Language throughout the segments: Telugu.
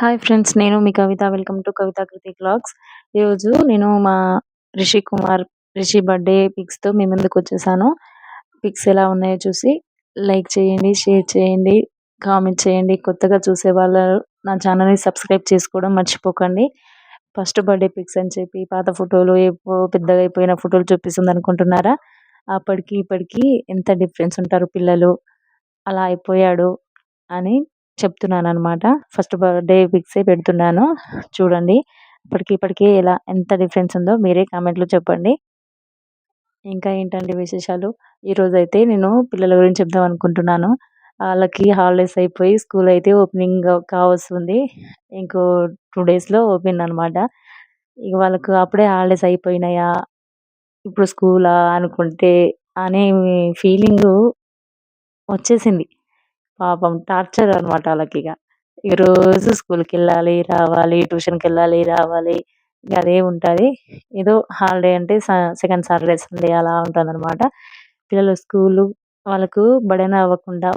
హాయ్ ఫ్రెండ్స్ నేను మీ Kavitha. Welcome to Kavitha Kriti blogs ఈరోజు నేను మా రిషి కుమార్ రిషి బర్త్డే పిక్స్తో మీ ముందుకు వచ్చేసాను. పిక్స్ ఎలా ఉన్నాయో చూసి లైక్ చేయండి షేర్ చేయండి కామెంట్ చేయండి. కొత్తగా చూసే వాళ్ళు నా ఛానల్ని సబ్స్క్రైబ్ చేసుకోవడం మర్చిపోకండి. ఫస్ట్ బర్త్డే పిక్స్ అని చెప్పి పాత ఫోటోలు పెద్దగా అయిపోయిన ఫోటోలు చూపిస్తుంది అనుకుంటున్నారా? అప్పటికి ఇప్పటికి ఎంత డిఫరెన్స్ ఉంటారు పిల్లలు? అలా అయిపోయాడు అని చెప్తున్నాను అనమాట ఫస్ట్ బర్త్డే పిక్సే పెడుతున్నాను. చూడండి. ఇప్పటికి ఇప్పటికి ఎలా ఎంత డిఫరెన్స్ ఉందో మీరే కామెంట్లో చెప్పండి. ఇంకా ఏంటంటే విశేషాలు? ఈరోజు అయితే నేను పిల్లల గురించి చెప్దాం అనుకుంటున్నాను. వాళ్ళకి హాలిడేస్ అయిపోయి స్కూల్ అయితే ఓపెనింగ్ కావస్తుంది. ఇంకో టూ డేస్లో ఓపెన్ అనమాట ఇక వాళ్ళకు అప్పుడే హాలిడేస్ అయిపోయినాయా? ఇప్పుడు స్కూలా అనుకుంటే అనే ఫీలింగ్ వచ్చేసింది. పాపం టార్చర్ అనమాట వాళ్ళకి ఇక ఈ రోజు స్కూల్కి వెళ్ళాలి రావాలి ట్యూషన్కి వెళ్ళాలి రావాలి ఇక అదే ఉంటుంది. ఏదో హాలిడే అంటే సెకండ్ సాటర్డే సండే అలా ఉంటుంది అనమాట పిల్లలు స్కూల్ వాళ్ళకు బడెన్ అవ్వకుండా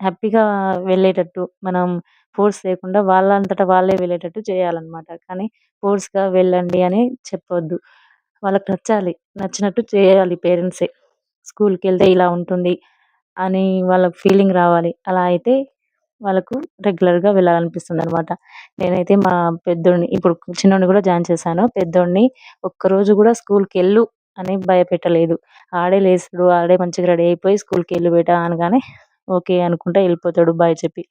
హ్యాపీగా వెళ్ళేటట్టు మనం ఫోర్స్ చేయకుండా వాళ్ళంతటా వాళ్ళే వెళ్ళేటట్టు చేయాలన్నమాట. కానీ ఫోర్స్గా వెళ్ళండి అని చెప్పొద్దు. వాళ్ళకి నచ్చాలి నచ్చినట్టు చేయాలి పేరెంట్సే. స్కూల్కి వెళ్తే ఇలా ఉంటుంది అని వాళ్ళకి ఫీలింగ్ రావాలి. అలా అయితే వాళ్ళకు రెగ్యులర్గా వెళ్ళాలనిపిస్తుంది అనమాట నేనైతే మా పెద్దోడిని ఇప్పుడు చిన్నోడిని కూడా జాయిన్ చేశాను. పెద్దోడిని ఒక్కరోజు కూడా స్కూల్కి వెళ్ళు అని భయపెట్టలేదు. ఆడే లేస్తాడు ఆడే మంచిగా రెడీ అయిపోయి స్కూల్కి వెళ్ళు బేటా అనగానే ఓకే అనుకుంటా వెళ్ళిపోతాడు బాయ్ చెప్పి.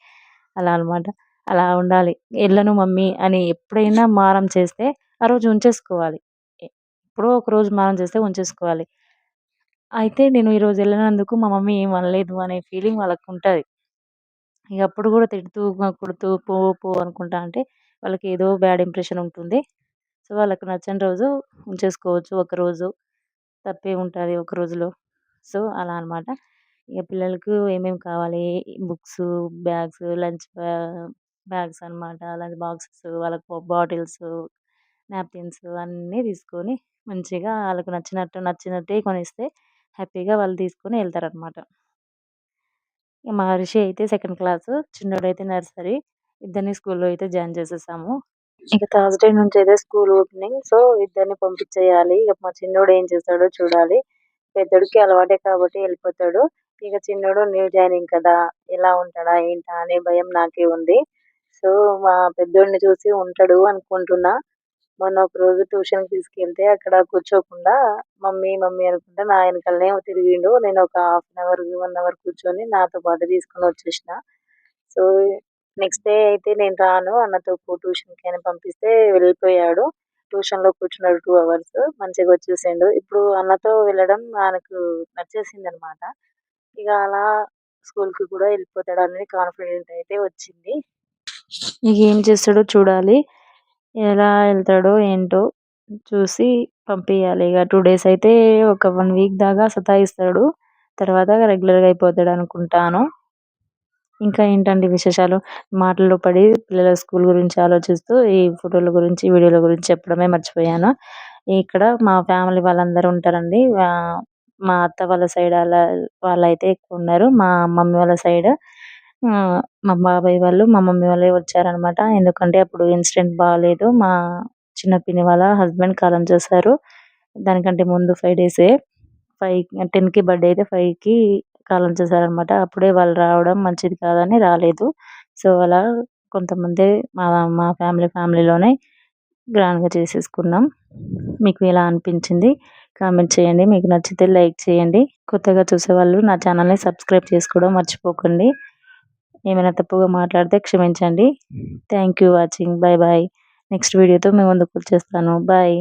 అలా అనమాట అలా ఉండాలి. వెళ్ళను మమ్మీ అని ఎప్పుడైనా మారం చేస్తే ఆ రోజు ఉంచేసుకోవాలి. ఎప్పుడో ఒక రోజు మారం చేస్తే ఉంచేసుకోవాలి. అయితే నేను ఈరోజు వెళ్ళినందుకు మా మమ్మీ ఏం అనలేదు అనే ఫీలింగ్ వాళ్ళకి ఉంటుంది ఇక అప్పుడు కూడా తిడుతూ కొడుతూ పో పో అనుకుంటా అంటే వాళ్ళకి ఏదో బ్యాడ్ ఇంప్రెషన్ ఉంటుంది. సో వాళ్ళకి నచ్చని రోజు ఉంచేసుకోవచ్చు. ఒకరోజు తప్పే ఉంటుంది ఒక రోజులో. సో అలా అనమాట. ఇక పిల్లలకు ఏమేమి కావాలి? బుక్స్ బ్యాగ్స్ లంచ్ బ్యాగ్స్ అనమాట. లంచ్ బాక్సెస్ వాళ్ళకు బాటిల్స్ నాప్కిన్స్ అన్నీ తీసుకొని మంచిగా వాళ్ళకు నచ్చినట్టు నచ్చినట్టే కొనిస్తే హ్యాపీగా వాళ్ళు తీసుకొని వెళ్తారనమాట మహర్షి అయితే సెకండ్ క్లాస్ చిన్నోడైతే నర్సరీ ఇద్దరిని స్కూల్లో అయితే జాయిన్ చేసేసాము. ఇక థర్స్డే నుంచి అయితే స్కూల్ ఓపెనింగ్ సో ఇద్దరిని పంపించేయాలి. ఇక మా చిన్నోడు ఏం చేస్తాడో చూడాలి. పెద్దోడికి అలవాటే కాబట్టి వెళ్ళిపోతాడు. ఇక చిన్నోడు న్యూ జాయినింగ్ కదా? ఎలా ఉంటాడా? ఏంటా? అనే భయం నాకే ఉంది. సో మా పెద్దోడిని చూసి ఉంటాడు అనుకుంటున్నా. మొన్న ఒక రోజు ట్యూషన్ తీసుకెళ్తే అక్కడ కూర్చోకుండా మమ్మీ మమ్మీ అనుకుంటా నా వెనకాలనే తిరిగిండు. నేను ఒక half an hour one hour కూర్చొని నాతో పాటు తీసుకొని వచ్చేసిన. సో నెక్స్ట్ డే అయితే నేను రాను. అన్నతో ట్యూషన్కి అని పంపిస్తే వెళ్ళిపోయాడు. ట్యూషన్లో కూర్చున్నాడు టూ అవర్స్ మంచిగా వచ్చేసిండు. ఇప్పుడు అన్నతో వెళ్ళడం ఆయనకు నచ్చేసింది అనమాట ఇక అలా స్కూల్కి కూడా వెళ్ళిపోతాడు అనేది కాన్ఫిడెంట్ అయితే వచ్చింది. ఇక ఏం చేస్తాడో చూడాలి. ఎలా వెళ్తాడో ఏంటో చూసి పంపించాలి ఇక టూ డేస్ అయితే ఒక వన్ వీక్ దాకా సతాయిస్తాడు. తర్వాత రెగ్యులర్గా అయిపోతాడు అనుకుంటాను. ఇంకా ఏంటండి విశేషాలు? మాటల్లో పడి పిల్లల స్కూల్ గురించి ఆలోచిస్తూ ఈ ఫోటోల గురించి వీడియోల గురించి చెప్పడమే మర్చిపోయాను. ఇక్కడ మా ఫ్యామిలీ వాళ్ళందరూ ఉంటారండి. మా అత్త వాళ్ళ సైడ్ అలా వాళ్ళైతే ఎక్కువ ఉన్నారు. మా మమ్మీ వాళ్ళ సైడ్ మా బాబాయ్ వాళ్ళు మా మమ్మీ వాళ్ళే వచ్చారనమాట. ఎందుకంటే అప్పుడు ఇన్సిడెంట్ బాగాలేదు మా చిన్న పిన్ని వాళ్ళ హస్బెండ్ కాలం చేశారు. దానికంటే ముందు ఫైవ్ డేసే ఫైవ్ టెన్కి బర్త్డే అయితే ఫైవ్కి కాలం చేశారనమాట. అప్పుడే వాళ్ళు రావడం మంచిది కాదని రాలేదు. సో అలా కొంతమంది మా మా ఫ్యామిలీ ఫ్యామిలీలోనే గ్రాండ్గా చేసేసుకున్నాం. మీకు ఎలా అనిపించింది? కామెంట్ చేయండి. మీకు నచ్చితే లైక్ చేయండి. కొత్తగా చూసేవాళ్ళు నా ఛానల్ని సబ్స్క్రైబ్ చేసుకోవడం మర్చిపోకండి. ఏమైనా తప్పుగా మాట్లాడితే క్షమించండి. Thank you watching bye bye next వీడియోతో మేము ముందుకు వచ్చేస్తాను. బాయ్